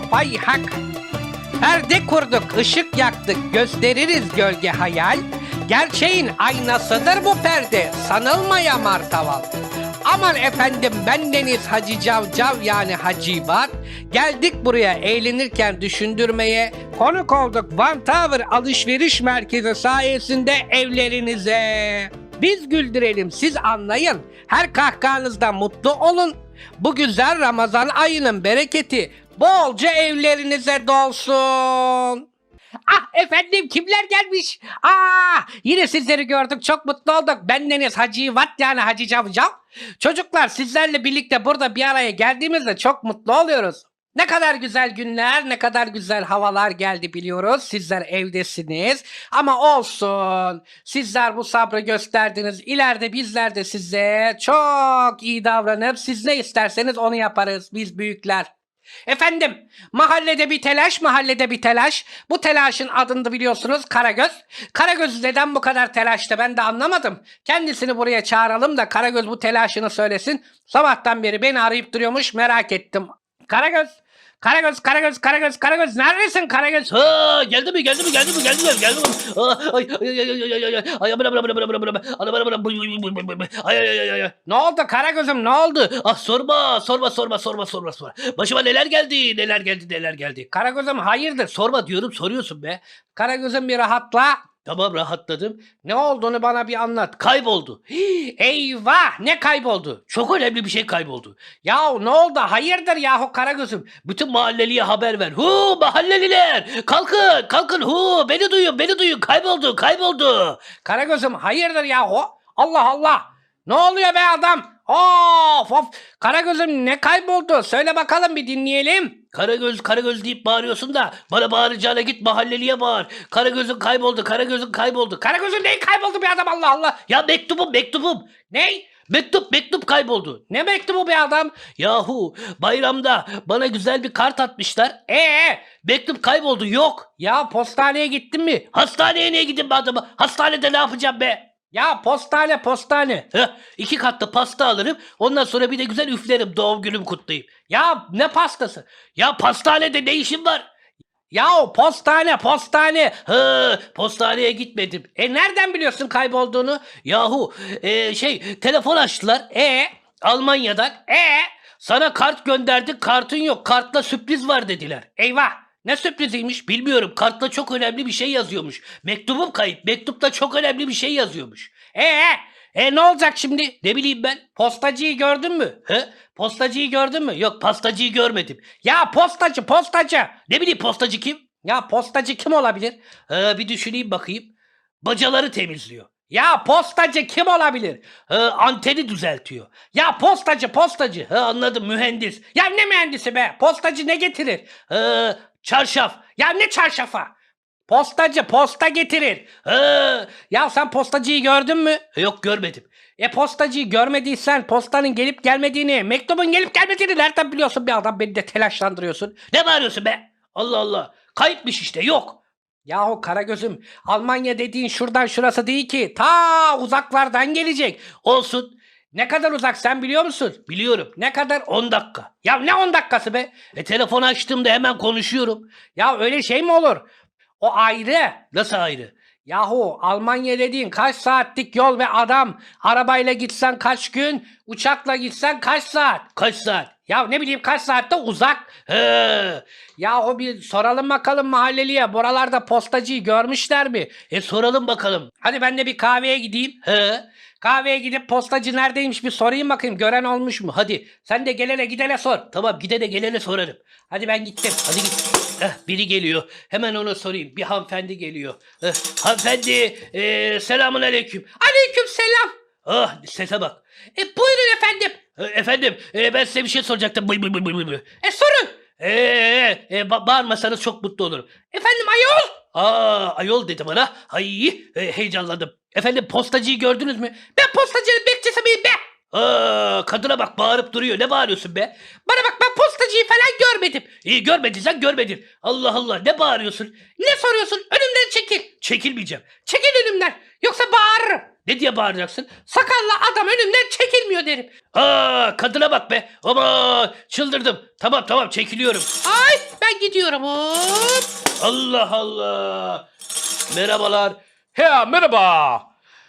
pay hak. Perde kurduk, ışık yaktık, gösteririz gölge hayal. Gerçeğin aynasıdır bu perde, sanılmaya martaval. Aman efendim ben Deniz Hacı Cavcav yani Hacivat. Geldik buraya eğlenirken düşündürmeye. Konuk olduk Van Tower alışveriş merkezi sayesinde evlerinize. Biz güldürelim siz anlayın. Her kahkahanızda mutlu olun. Bu güzel Ramazan ayının bereketi bolca evlerinize dolsun. Ah efendim kimler gelmiş? Aa yine sizleri gördük çok mutlu olduk. Bendeniz Hacı Vat yani Hacı Cavcav. Çocuklar sizlerle birlikte burada bir araya geldiğimizde çok mutlu oluyoruz. Ne kadar güzel günler, ne kadar güzel havalar geldi biliyoruz. Sizler evdesiniz ama olsun. Sizler bu sabrı gösterdiniz. İleride bizler de size çok iyi davranıp siz ne isterseniz onu yaparız biz büyükler. Efendim, mahallede bir telaş, mahallede bir telaş. Bu telaşın adını biliyorsunuz Karagöz. Karagöz neden bu kadar telaşta ben de anlamadım. Kendisini buraya çağıralım da Karagöz bu telaşını söylesin. Sabahtan beri beni arayıp duruyormuş merak ettim. Karagöz, Karagöz, Karagöz, Karagöz, Karagöz neredesin Karagöz? Ha geldi mi geldi mi geldi mi geldi mi geldi mi? Ay ay ay ay ay ay ay ay bıra bıra bıra bıra bıra bıra Ana bıra bıra ay ay ay ay ay Ne oldu Karagöz'üm ne oldu? ah sorma sorma sorma sorma sorma sorma başıma neler geldi neler geldi neler geldi Karagöz'üm hayırdır? sorma diyorum soruyorsun be Karagöz'üm bir rahatla. Tamam rahatladım Ne olduğunu bana bir anlat. kayboldu Hii, Eyvah ne kayboldu? çok önemli bir şey kayboldu Yahu ne oldu? Hayırdır yahu Karagöz'üm? bütün mahalleliye haber ver hu mahalleliler kalkın kalkın hu beni duyun beni duyun kayboldu kayboldu Karagöz'üm hayırdır yahu? Allah Allah. Ne oluyor be adam? Of of. Karagöz'üm ne kayboldu? Söyle bakalım bir dinleyelim. Karagöz Karagöz deyip bağırıyorsun da bana bağıracağına git mahalleliye bağır. Karagöz'ün kayboldu, Karagöz'ün kayboldu. Kar Karagöz'üm ne kayboldu bir adam Allah Allah. ya mektubum, mektubum. Ney? Mektup, mektup kayboldu. Ne mektubu bir adam? Yahu bayramda bana güzel bir kart atmışlar. Ee, Mektup kayboldu, yok. ya postaneye gittin mi? Hastaneye niye gideyim be adamı? Hastanede ne yapacağım be? Ya postane postane. Heh, iki katlı pasta alırım. Ondan sonra bir de güzel üflerim doğum günümü kutlayayım. Ya ne pastası? Ya pastanede ne işim var? Ya postane postane. Hı, postaneye gitmedim. E nereden biliyorsun kaybolduğunu? Yahu e, şey telefon açtılar. E Almanya'dan. e Sana kart gönderdik kartın yok. Kartla sürpriz var dediler. eyvah. Ne sürpriziymiş? Bilmiyorum kartla çok önemli bir şey yazıyormuş. Mektubum kayıp. Mektupta çok önemli bir şey yazıyormuş. E e ne olacak şimdi? Ne bileyim ben. Postacıyı gördün mü? He? Postacıyı gördün mü? Yok pastacıyı görmedim. Ya postacı postacı. Ne bileyim postacı kim? Ya postacı kim olabilir? Ha, bir düşüneyim bakayım. Bacaları temizliyor. Ya postacı kim olabilir? Ha, anteni düzeltiyor. Ya postacı postacı. Ha, anladım mühendis. Ya ne mühendisi be? Postacı ne getirir? Ha, çarşaf. Ya ne çarşafa? Postacı posta getirir. Ha, Ya sen postacıyı gördün mü? yok görmedim. E postacıyı görmediysen postanın gelip gelmediğini, mektubun gelip gelmediğini nereden biliyorsun bir adam beni de telaşlandırıyorsun. Ne bağırıyorsun be? Allah Allah. Kayıpmış işte yok. Yahu Karagöz'üm Almanya dediğin şuradan şurası değil ki. Ta uzaklardan gelecek. Olsun. Ne kadar uzak sen biliyor musun? Biliyorum. Ne kadar? 10 dakika. Ya ne 10 dakikası be? E telefon açtığımda hemen konuşuyorum. Ya öyle şey mi olur? O ayrı. Nasıl ayrı? Yahu Almanya dediğin kaç saatlik yol ve adam. Arabayla gitsen kaç gün, uçakla gitsen kaç saat? Kaç saat? Ya ne bileyim kaç saatte uzak. He. Yahu bir soralım bakalım mahalleliye. Buralarda postacıyı görmüşler mi? E soralım bakalım. Hadi ben de bir kahveye gideyim. He. Kahveye gidip postacı neredeymiş bir sorayım bakayım. Gören olmuş mu? Hadi sen de gelene gidene sor. Tamam gidene gelene sorarım. Hadi ben gittim. Hadi git. Heh, biri geliyor. Hemen ona sorayım. Bir hanımefendi geliyor. Heh, hanımefendi e, selamun aleyküm. Aleyküm selam. Ah sese bak. E buyurun efendim. E, efendim e, ben size bir şey soracaktım. Bıy bıy bıy bıy bıy. E sorun. E, e, e, ba- bağırmasanız çok mutlu olurum. Efendim ayol. Aa ayol dedi bana. Ay e, heyecanlandım. Efendim postacıyı gördünüz mü? Ben postacının bekçisi miyim be? Aa kadına bak bağırıp duruyor. Ne bağırıyorsun be? Bana bak ben postacıyı falan görmedim. İyi görmediysen görmedin. Allah Allah ne bağırıyorsun? Ne soruyorsun? Önümden çekil. Çekilmeyeceğim. Çekil önümden. Yoksa bağırırım. Ne diye bağıracaksın? Sakalla adam önümden çekilmiyor derim. Aa kadına bak be. Aman çıldırdım. Tamam tamam çekiliyorum. Ay ben gidiyorum. Hop. Allah Allah. Merhabalar. He merhaba.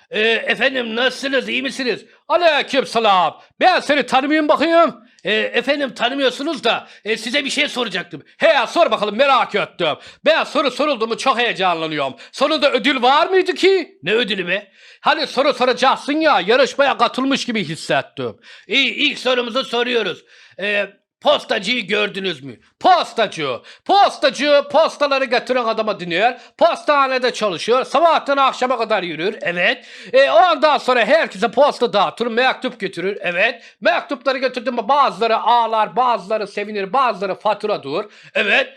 Ee, efendim nasılsınız iyi misiniz? Aleyküm selam. Ben seni tanımayayım bakayım. Ee, efendim tanımıyorsunuz da e, size bir şey soracaktım. He sor bakalım merak ettim. Ben soru soruldu mu çok heyecanlanıyorum. Sonunda ödül var mıydı ki? Ne ödülü be? Hani soru soracaksın ya yarışmaya katılmış gibi hissettim. İyi ilk sorumuzu soruyoruz. Ee, postacıyı gördünüz mü? Postacı. Postacı postaları getiren adama dinler. Postanede çalışıyor. Sabahtan akşama kadar yürür. Evet. E, ondan sonra herkese posta dağıtır, mektup götürür. Evet. Mektupları götürdüm bazıları ağlar, bazıları sevinir, bazıları fatura dur. Evet.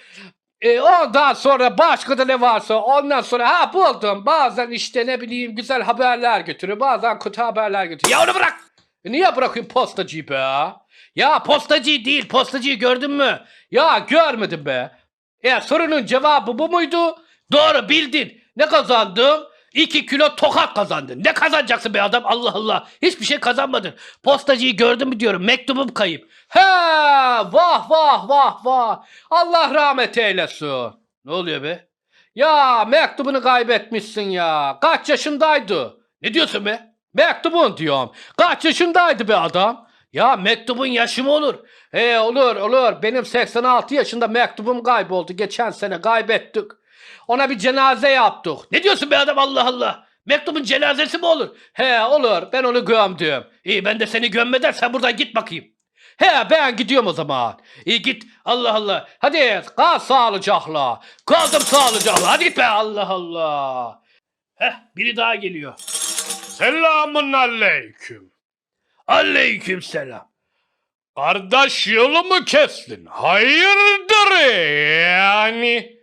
E, ondan sonra başka da ne varsa ondan sonra ha buldum. Bazen işte ne bileyim güzel haberler götürür. Bazen kötü haberler götürür. Ya onu bırak. E, niye bırakayım postacıyı be? Ya postacıyı değil postacıyı gördün mü? Ya görmedim be. E sorunun cevabı bu muydu? Doğru bildin. Ne kazandın? 2 kilo tokat kazandın. Ne kazanacaksın be adam Allah Allah. Hiçbir şey kazanmadın. Postacıyı gördün mü diyorum. Mektubum kayıp. He vah vah vah vah. Allah rahmet eylesin. Ne oluyor be? Ya mektubunu kaybetmişsin ya. Kaç yaşındaydı? Ne diyorsun be? Mektubun diyorum. Kaç yaşındaydı be adam? Ya mektubun yaşı mı olur? He olur olur. Benim 86 yaşında mektubum kayboldu. Geçen sene kaybettik. Ona bir cenaze yaptık. Ne diyorsun be adam Allah Allah. Mektubun cenazesi mi olur? He olur. Ben onu gömdüm. İyi ben de seni gömmeden sen buradan git bakayım. He ben gidiyorum o zaman. İyi git. Allah Allah. Hadi kal sağlıcakla. Kaldım sağlıcakla. Hadi git be Allah Allah. Heh biri daha geliyor. Selamun aleyküm. Aleyküm selam. Kardeş yolumu kestin. Hayırdır yani?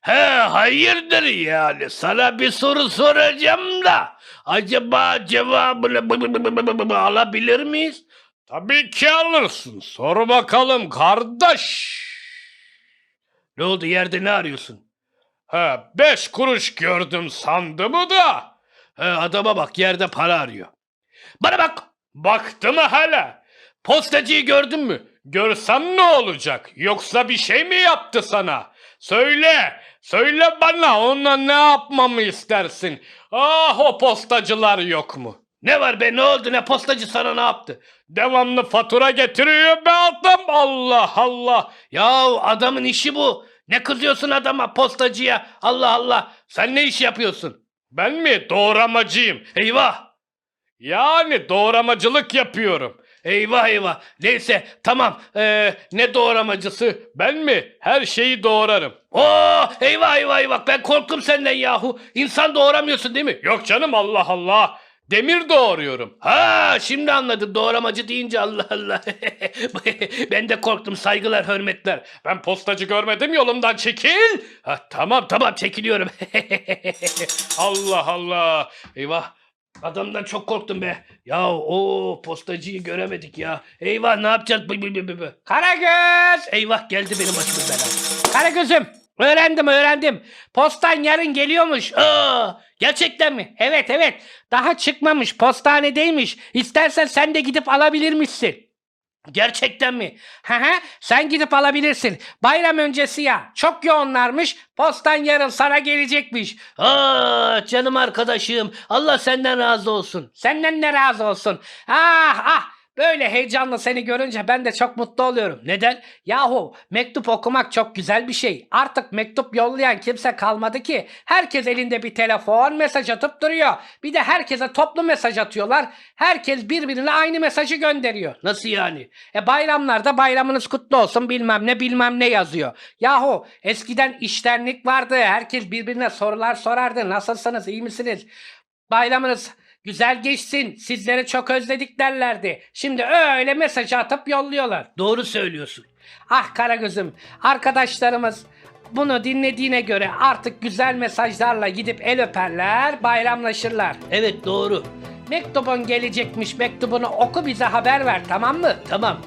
He hayırdır yani sana bir soru soracağım da acaba cevabını alabilir miyiz? Tabii ki alırsın. Sor bakalım kardeş. Ne oldu yerde ne arıyorsun? He beş kuruş gördüm sandım da. He adama bak yerde para arıyor. Bana bak Baktı mı hele? postacıyı gördün mü? Görsem ne olacak? Yoksa bir şey mi yaptı sana? Söyle, söyle bana onunla ne yapmamı istersin? Ah o postacılar yok mu? Ne var be ne oldu ne postacı sana ne yaptı? Devamlı fatura getiriyor be adam Allah Allah. Ya adamın işi bu. Ne kızıyorsun adama postacıya? Allah Allah. Sen ne iş yapıyorsun? Ben mi doğramacıyım? Eyvah. Yani doğramacılık yapıyorum. Eyvah eyvah. Neyse tamam. Ee, ne doğramacısı? Ben mi? Her şeyi doğrarım. Oo eyvah eyvah eyvah. Ben korktum senden yahu. İnsan doğramıyorsun değil mi? Yok canım Allah Allah. Demir doğruyorum. Ha şimdi anladım doğramacı deyince Allah Allah. ben de korktum saygılar hürmetler. Ben postacı görmedim yolumdan çekil. Ha, tamam tamam çekiliyorum. Allah Allah. Eyvah. Adamdan çok korktum be. Ya o postacıyı göremedik ya. Eyvah ne yapacağız? Bı, bı, bı, bı. Karagöz. Eyvah geldi benim başıma bela. Karagöz'üm. Öğrendim öğrendim. Postan yarın geliyormuş. Aa, gerçekten mi? Evet evet. Daha çıkmamış. Postanedeymiş. İstersen sen de gidip alabilirmişsin. Gerçekten mi? Hı hı. Sen gidip alabilirsin. Bayram öncesi ya. Çok yoğunlarmış. Postan yarın sana gelecekmiş. Aa, canım arkadaşım. Allah senden razı olsun. Senden ne razı olsun. Ah ah. Böyle heyecanlı seni görünce ben de çok mutlu oluyorum. Neden? Yahu mektup okumak çok güzel bir şey. Artık mektup yollayan kimse kalmadı ki. Herkes elinde bir telefon mesaj atıp duruyor. Bir de herkese toplu mesaj atıyorlar. Herkes birbirine aynı mesajı gönderiyor. Nasıl yani? E bayramlarda bayramınız kutlu olsun bilmem ne bilmem ne yazıyor. Yahu eskiden iştenlik vardı. Herkes birbirine sorular sorardı. Nasılsınız iyi misiniz? Bayramınız güzel geçsin. Sizleri çok özledik derlerdi. Şimdi öyle mesaj atıp yolluyorlar. Doğru söylüyorsun. Ah Karagöz'üm arkadaşlarımız bunu dinlediğine göre artık güzel mesajlarla gidip el öperler, bayramlaşırlar. Evet doğru. Mektubun gelecekmiş mektubunu oku bize haber ver tamam mı? Tamam.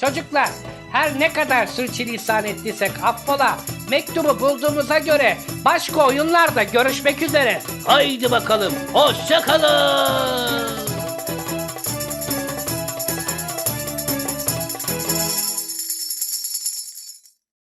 Çocuklar her ne kadar sürçülisan ettiysek affola. Mektubu bulduğumuza göre başka oyunlarda görüşmek üzere. Haydi bakalım. Hoşça kalın.